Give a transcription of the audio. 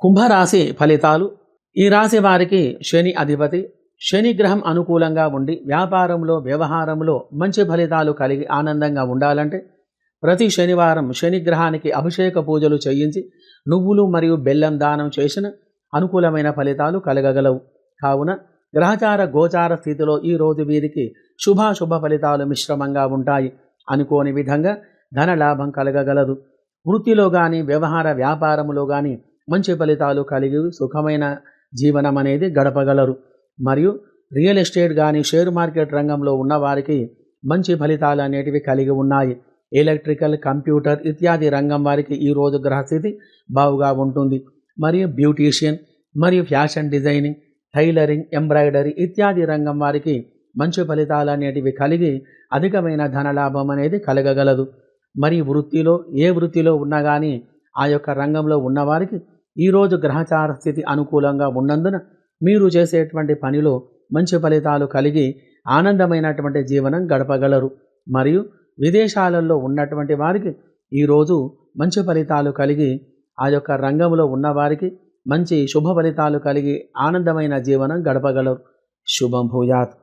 కుంభరాశి ఫలితాలు. ఈ రాశి వారికి శని అధిపతి శనిగ్రహం అనుకూలంగా ఉండి వ్యాపారంలో వ్యవహారంలో మంచి ఫలితాలు కలిగి ఆనందంగా ఉండాలంటే ప్రతి శనివారం శనిగ్రహానికి అభిషేక పూజలు చేయించి నువ్వులు మరియు బెల్లం దానం చేసిన అనుకూలమైన ఫలితాలు కలగగలవు. కావున గ్రహచార గోచార స్థితిలో ఈ రోజు వీరికి శుభాశుభ ఫలితాలు మిశ్రమంగా ఉంటాయి. అనుకోని విధంగా ధన లాభం కలగగలదు. వృత్తిలో కానీ వ్యవహార వ్యాపారములో కానీ మంచి ఫలితాలు కలిగి సుఖమైన జీవనం అనేది గడపగలరు. మరియు రియల్ ఎస్టేట్ కానీ షేర్ మార్కెట్ రంగంలో ఉన్నవారికి మంచి ఫలితాలు అనేటివి కలిగి ఉన్నాయి. ఎలక్ట్రికల్ కంప్యూటర్ ఇత్యాది రంగం వారికి ఈరోజు గ్రహస్థితి బావుగా ఉంటుంది. మరియు బ్యూటీషియన్ మరియు ఫ్యాషన్ డిజైనింగ్ టైలరింగ్ ఎంబ్రాయిడరీ ఇత్యాది రంగం వారికి మంచి ఫలితాలు అనేటివి కలిగి అధికమైన ధనలాభం అనేది కలగగలదు. మరి వృత్తిలో ఏ వృత్తిలో ఉన్నా కానీ ఆ యొక్క రంగంలో ఉన్నవారికి ఈరోజు గ్రహచార స్థితి అనుకూలంగా ఉన్నందున మీరు చేసేటువంటి పనిలో మంచి ఫలితాలు కలిగి ఆనందమైనటువంటి జీవనం గడపగలరు. మరియు విదేశాలలో ఉన్నటువంటి వారికి ఈరోజు మంచి ఫలితాలు కలిగి ఆ యొక్క రంగంలో ఉన్నవారికి మంచి శుభ ఫలితాలు కలిగి ఆనందమైన జీవనం గడపగలరు. శుభం భూయాత్.